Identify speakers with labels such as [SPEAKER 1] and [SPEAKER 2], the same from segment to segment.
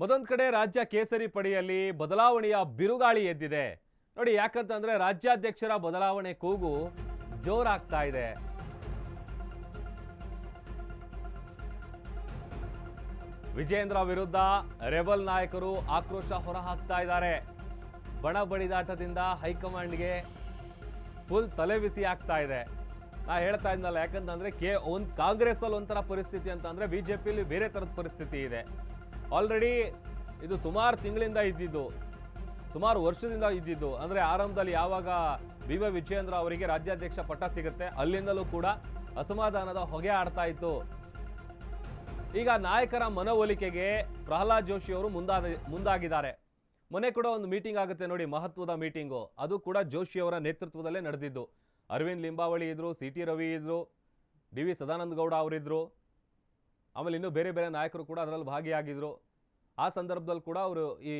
[SPEAKER 1] ಮತ್ತೊಂದು ಕಡೆ ರಾಜ್ಯ ಕೇಸರಿ ಪಡೆಯಲ್ಲಿ ಬದಲಾವಣೆಯ ಬಿರುಗಾಳಿ ಎದ್ದಿದೆ. ನೋಡಿ, ಯಾಕಂತಂದ್ರೆ ರಾಜ್ಯಾಧ್ಯಕ್ಷರ ಬದಲಾವಣೆ ಕೂಗು ಜೋರಾಗ್ತಾ ಇದೆ. ವಿಜೇಂದ್ರ ವಿರುದ್ಧ ರೆಬಲ್ ನಾಯಕರು ಆಕ್ರೋಶ ಹೊರಹಾಕ್ತಾ ಇದ್ದಾರೆ. ಬಣ ಬಡಿದಾಟದಿಂದ ಹೈಕಮಾಂಡ್ಗೆ ಫುಲ್ ತಲೆಬಿಸಿ ಆಗ್ತಾ ಇದೆ. ನಾ ಹೇಳ್ತಾ ಇದ್ನಲ್ಲ, ಯಾಕಂತಂದ್ರೆ ಕೆ ಒಂದು ಕಾಂಗ್ರೆಸ್ ಅಲ್ಲಿ ಒಂಥರ ಪರಿಸ್ಥಿತಿ ಅಂತ ಅಂದ್ರೆ ಬಿಜೆಪಿಯಲ್ಲಿ ಬೇರೆ ಥರದ ಪರಿಸ್ಥಿತಿ ಇದೆ. ಆಲ್ರೆಡಿ ಇದು ಸುಮಾರು ತಿಂಗಳಿಂದ ಇದ್ದಿದ್ದು, ಸುಮಾರು ವರ್ಷದಿಂದ ಇದ್ದಿದ್ದು. ಅಂದರೆ ಆರಂಭದಲ್ಲಿ ಯಾವಾಗ ಬಿ ವೈ ವಿಜಯೇಂದ್ರ ಅವರಿಗೆ ರಾಜ್ಯಾಧ್ಯಕ್ಷ ಪಟ್ಟ ಸಿಗುತ್ತೆ, ಅಲ್ಲಿಂದಲೂ ಕೂಡ ಅಸಮಾಧಾನದ ಹೊಗೆ ಆಡ್ತಾ ಇತ್ತು. ಈಗ ನಾಯಕರ ಮನವೊಲಿಕೆಗೆ ಪ್ರಹ್ಲಾದ್ ಜೋಶಿ ಅವರು ಮುಂದಾದ, ಮುಂದಾಗಿದ್ದಾರೆ. ಮೊನ್ನೆ ಕೂಡ ಒಂದು ಮೀಟಿಂಗ್ ಆಗುತ್ತೆ ನೋಡಿ, ಮಹತ್ವದ ಮೀಟಿಂಗು ಅದು ಕೂಡ ಜೋಶಿ ಅವರ ನೇತೃತ್ವದಲ್ಲೇ ನಡೆದಿದ್ದು. ಅರವಿಂದ್ ಲಿಂಬಾವಳಿ ಇದ್ದರು ಸಿ ರವಿ ಇದ್ದರು ಡಿ ವಿ ಸದಾನಂದ ಗೌಡ ಅವರಿದ್ರು. ಆಮೇಲೆ ಇನ್ನೂ ಬೇರೆ ಬೇರೆ ನಾಯಕರು ಕೂಡ ಅದರಲ್ಲಿ ಭಾಗಿಯಾಗಿದ್ರು. ಆ ಸಂದರ್ಭದಲ್ಲಿ ಕೂಡ ಅವರು ಈ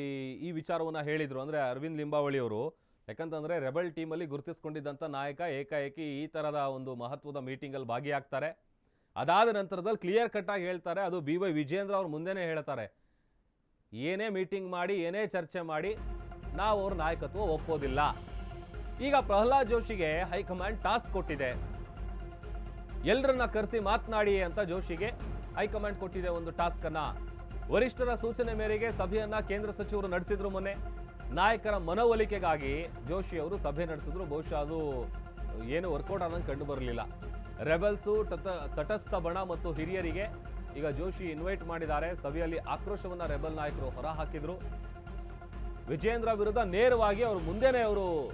[SPEAKER 1] ಈ ವಿಚಾರವನ್ನು ಹೇಳಿದರು. ಅಂದರೆ ಅರವಿಂದ್ ಲಿಂಬಾವಳಿ ಅವರು, ಯಾಕಂತಂದರೆ ರೆಬಲ್ ಟೀಮಲ್ಲಿ ಗುರುತಿಸ್ಕೊಂಡಿದ್ದಂಥ ನಾಯಕ ಏಕಾಏಕಿ ಈ ಥರದ ಒಂದು ಮಹತ್ವದ ಮೀಟಿಂಗಲ್ಲಿ ಭಾಗಿಯಾಗ್ತಾರೆ. ಅದಾದ ನಂತರದಲ್ಲಿ ಕ್ಲಿಯರ್ ಕಟ್ಟಾಗಿ ಹೇಳ್ತಾರೆ. ಅದು ಬಿ ವೈ ವಿಜೇಂದ್ರ ಅವ್ರ ಮುಂದೆನೇ ಹೇಳ್ತಾರೆ. ಏನೇ ಮೀಟಿಂಗ್ ಮಾಡಿ, ಏನೇ ಚರ್ಚೆ ಮಾಡಿ, ನಾವು ಅವ್ರ ನಾಯಕತ್ವ ಒಪ್ಪೋದಿಲ್ಲ. ಈಗ ಪ್ರಹ್ಲಾದ್ ಜೋಶಿಗೆ ಹೈಕಮಾಂಡ್ ಟಾಸ್ಕ್ ಕೊಟ್ಟಿದೆ. ಎಲ್ಲರನ್ನ ಕರೆಸಿ ಮಾತನಾಡಿ ಅಂತ ಜೋಶಿಗೆ ಹೈಕಮಾಂಡ್ ಕೊಟ್ಟಿದೆ ಒಂದು ಟಾಸ್ಕ್ ಅನ್ನ ವರಿಷ್ಠರ ಸೂಚನೆ ಮೇರೆಗೆ ಸಭೆಯನ್ನ ಕೇಂದ್ರ ಸಚಿವರು ನಡೆಸಿದ್ರು ಮೊನ್ನೆ. ನಾಯಕರ ಮನವೊಲಿಕೆಗಾಗಿ ಜೋಶಿ ಅವರು ಸಭೆ ನಡೆಸಿದ್ರು. ಬಹುಶಃ ಅದು ಏನು ವರ್ಕೌಟ್ ಆದಂಗೆ ಕಂಡು ಬರಲಿಲ್ಲ. ರೆಬಲ್ಸು ತಟ ತಟಸ್ಥ ಬಣ ಮತ್ತು ಹಿರಿಯರಿಗೆ ಈಗ ಜೋಶಿ ಇನ್ವೈಟ್ ಮಾಡಿದ್ದಾರೆ. ಸಭೆಯಲ್ಲಿ ಆಕ್ರೋಶವನ್ನ ರೆಬಲ್ ನಾಯಕರು ಹೊರಹಾಕಿದ್ರು. ವಿಜೇಂದ್ರ ವಿರುದ್ಧ ನೇರವಾಗಿ ಅವರು ಮುಂದೆನೇ ಅವರು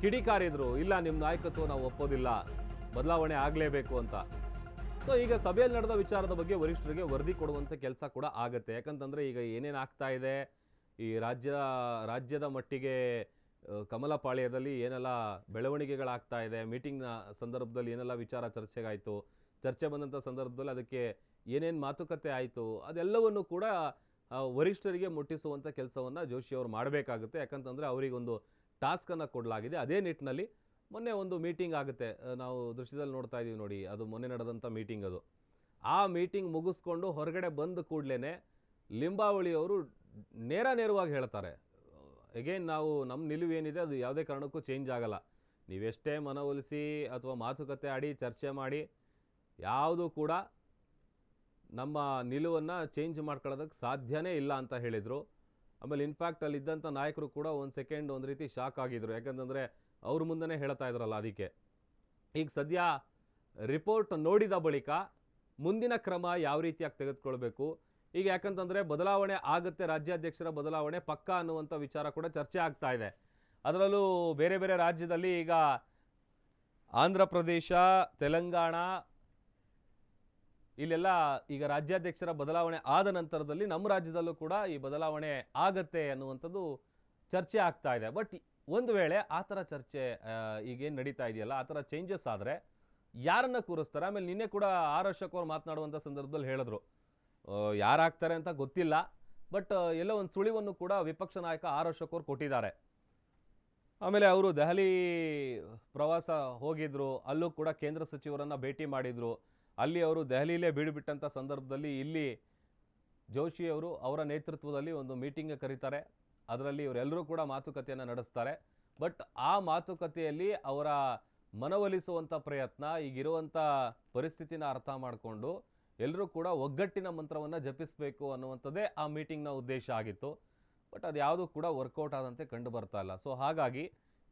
[SPEAKER 1] ಕಿಡಿಕಾರಿದ್ರು. ಇಲ್ಲ ನಿಮ್ಮ ನಾಯಕತ್ವ ನಾವು ಒಪ್ಪೋದಿಲ್ಲ. ಬದಲಾವಣೆ ಆಗಲೇಬೇಕು ಅಂತ. ಸೊ ಈಗ ಸಭೆಯಲ್ಲಿ ನಡೆದ ವಿಚಾರದ ಬಗ್ಗೆ ವರಿಷ್ಠರಿಗೆ ವರದಿ ಕೊಡುವಂಥ ಕೆಲಸ ಕೂಡ ಆಗುತ್ತೆ. ಯಾಕಂತಂದರೆ ಈಗ ಏನೇನು ಆಗ್ತಾ ಇದೆ? ಈ ರಾಜ್ಯ, ರಾಜ್ಯದ ಮಟ್ಟಿಗೆ ಕಮಲಪಾಳ್ಯದಲ್ಲಿ ಏನೆಲ್ಲ ಬೆಳವಣಿಗೆಗಳಾಗ್ತಾ ಇದೆ? ಮೀಟಿಂಗ್ನ ಸಂದರ್ಭದಲ್ಲಿ ಏನೆಲ್ಲ ವಿಚಾರ ಚರ್ಚೆಗಾಯಿತು? ಚರ್ಚೆ ಬಂದಂಥ ಸಂದರ್ಭದಲ್ಲಿ ಅದಕ್ಕೆ ಏನೇನು ಮಾತುಕತೆ ಆಯಿತು? ಅದೆಲ್ಲವನ್ನು ಕೂಡ ವರಿಷ್ಠರಿಗೆ ಮುಟ್ಟಿಸುವಂಥ ಕೆಲಸವನ್ನು ಜೋಶಿ ಅವರು ಮಾಡಬೇಕಾಗುತ್ತೆ. ಯಾಕಂತಂದರೆ ಅವರಿಗೊಂದು ಟಾಸ್ಕನ್ನು ಕೊಡಲಾಗಿದೆ. ಅದೇ ನಿಟ್ಟಿನಲ್ಲಿ ಮೊನ್ನೆ ಒಂದು ಮೀಟಿಂಗ್ ಆಗುತ್ತೆ. ನಾವು ದೃಶ್ಯದಲ್ಲಿ ನೋಡ್ತಾ ಇದ್ದೀವಿ ನೋಡಿ, ಅದು ಮೊನ್ನೆ ನಡೆದಂಥ ಮೀಟಿಂಗ್ ಅದು. ಆ ಮೀಟಿಂಗ್ ಮುಗಿಸ್ಕೊಂಡು ಹೊರಗಡೆ ಬಂದ ಕೂಡಲೇ ಲಿಂಬಾವಳಿ ಅವರು ನೇರ ನೇರವಾಗಿ ಹೇಳ್ತಾರೆ. ಎಗೇನ್ ನಾವು ನಮ್ಮ ನಿಲುವು ಏನಿದೆ ಅದು ಯಾವುದೇ ಕಾರಣಕ್ಕೂ ಚೇಂಜ್ ಆಗಲ್ಲ. ನೀವೆಷ್ಟೇ ಮನವೊಲಿಸಿ ಅಥವಾ ಮಾತುಕತೆ ಆಡಿ, ಚರ್ಚೆ ಮಾಡಿ, ಯಾವುದು ಕೂಡ ನಮ್ಮ ನಿಲುವನ್ನು ಚೇಂಜ್ ಮಾಡ್ಕೊಳ್ಳೋದಕ್ಕೆ ಸಾಧ್ಯವೇ ಇಲ್ಲ ಅಂತ ಹೇಳಿದರು. ಆಮೇಲೆ ಇನ್ಫ್ಯಾಕ್ಟ್ ಅಲ್ಲಿದ್ದಂಥ ನಾಯಕರು ಕೂಡ ಒಂದು ಸೆಕೆಂಡ್ ಒಂದು ರೀತಿ ಶಾಕ್ ಆಗಿದ್ರು. ಯಾಕಂತಂದರೆ ಅವ್ರ ಮುಂದೆನೇ ಹೇಳ್ತಾ ಇದ್ರಲ್ಲ ಅದಕ್ಕೆ. ಈಗ ಸದ್ಯ ರಿಪೋರ್ಟ್ ನೋಡಿದ ಬಳಿಕ ಮುಂದಿನ ಕ್ರಮ ಯಾವ ರೀತಿಯಾಗಿ ತೆಗೆದುಕೊಳ್ಬೇಕು? ಈಗ ಯಾಕಂತಂದರೆ ಬದಲಾವಣೆ ಆಗುತ್ತೆ, ರಾಜ್ಯಾಧ್ಯಕ್ಷರ ಬದಲಾವಣೆ ಪಕ್ಕ ಅನ್ನುವಂಥ ವಿಚಾರ ಕೂಡ ಚರ್ಚೆ ಆಗ್ತಾ ಇದೆ. ಅದರಲ್ಲೂ ಬೇರೆ ಬೇರೆ ರಾಜ್ಯದಲ್ಲಿ ಈಗ ಆಂಧ್ರ ಪ್ರದೇಶ, ತೆಲಂಗಾಣ, ಇಲ್ಲೆಲ್ಲ ಈಗ ರಾಜ್ಯಾಧ್ಯಕ್ಷರ ಬದಲಾವಣೆ ಆದ ನಂತರದಲ್ಲಿ ನಮ್ಮ ರಾಜ್ಯದಲ್ಲೂ ಕೂಡ ಈ ಬದಲಾವಣೆ ಆಗತ್ತೆ ಅನ್ನುವಂಥದ್ದು ಚರ್ಚೆ ಆಗ್ತಾ ಇದೆ. ಬಟ್ ಒಂದು ವೇಳೆ ಆ ಥರ ಚರ್ಚೆ ಈಗೇನು ನಡೀತಾ ಇದೆಯಲ್ಲ, ಆ ಥರ ಚೇಂಜಸ್ ಆದರೆ ಯಾರನ್ನ ಕೂರಿಸ್ತಾರೆ? ಆಮೇಲೆ ನಿನ್ನೆ ಕೂಡ ಆರ್ ಅಶೋಕ್ ಅವ್ರು ಮಾತನಾಡುವಂಥ ಸಂದರ್ಭದಲ್ಲಿ ಹೇಳಿದ್ರು. ಯಾರಾಗ್ತಾರೆ ಅಂತ ಗೊತ್ತಿಲ್ಲ, ಬಟ್ ಎಲ್ಲೋ ಒಂದು ಸುಳಿವನ್ನು ಕೂಡ ವಿಪಕ್ಷ ನಾಯಕ ಆರ್ ಅಶೋಕ್ ಕೊಟ್ಟಿದ್ದಾರೆ. ಆಮೇಲೆ ಅವರು ದೆಹಲಿ ಪ್ರವಾಸ ಹೋಗಿದ್ರು, ಅಲ್ಲೂ ಕೂಡ ಕೇಂದ್ರ ಸಚಿವರನ್ನ ಭೇಟಿ ಮಾಡಿದ್ರು. ಅಲ್ಲಿ ಅವರು ದೆಹಲಿಯಲ್ಲೇ ಬೀಡುಬಿಟ್ಟಂಥ ಸಂದರ್ಭದಲ್ಲಿ ಇಲ್ಲಿ ಜೋಶಿ ಅವರು ಅವರ ನೇತೃತ್ವದಲ್ಲಿ ಒಂದು ಮೀಟಿಂಗ್ ಕರೀತಾರೆ. ಅದರಲ್ಲಿ ಇವರೆಲ್ಲರೂ ಕೂಡ ಮಾತುಕತೆಯನ್ನು ನಡೆಸ್ತಾರೆ. ಬಟ್ ಆ ಮಾತುಕತೆಯಲ್ಲಿ ಅವರ ಮನವೊಲಿಸುವಂಥ ಪ್ರಯತ್ನ, ಈಗಿರುವಂಥ ಪರಿಸ್ಥಿತಿನ ಅರ್ಥ ಮಾಡಿಕೊಂಡು ಎಲ್ಲರೂ ಕೂಡ ಒಗ್ಗಟ್ಟಿನ ಮಂತ್ರವನ್ನು ಜಪಿಸಬೇಕು ಅನ್ನುವಂಥದ್ದೇ ಆ ಮೀಟಿಂಗ್ನ ಉದ್ದೇಶ ಆಗಿತ್ತು. ಬಟ್ ಅದು ಯಾವುದೂ ಕೂಡ ವರ್ಕೌಟ್ ಆದಂತೆ ಕಂಡು ಬರ್ತಾ ಇಲ್ಲ. ಸೊ ಹಾಗಾಗಿ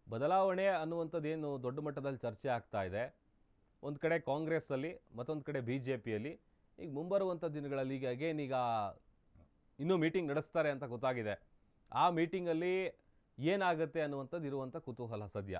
[SPEAKER 1] ಬದಲಾವಣೆ ಅನ್ನುವಂಥದ್ದೇನು ದೊಡ್ಡ ಮಟ್ಟದಲ್ಲಿ ಚರ್ಚೆ ಆಗ್ತಾ ಇದೆ. ಒಂದು ಕಡೆ ಕಾಂಗ್ರೆಸ್ಸಲ್ಲಿ, ಮತ್ತೊಂದು ಕಡೆ ಬಿ ಜೆ ಪಿಯಲ್ಲಿ ಈಗ ಮುಂಬರುವಂಥ ದಿನಗಳಲ್ಲಿ ಈಗ ಅಗೇನ್ ಈಗ ಇನ್ನೂ ಮೀಟಿಂಗ್ ನಡೆಸ್ತಾರೆ ಅಂತ ಗೊತ್ತಾಗಿದೆ. ಆ ಮೀಟಿಂಗಲ್ಲಿ ಏನಾಗುತ್ತೆ ಅನ್ನುವಂಥದ್ದು ಇರುವಂಥ ಕುತೂಹಲ ಸದ್ಯ.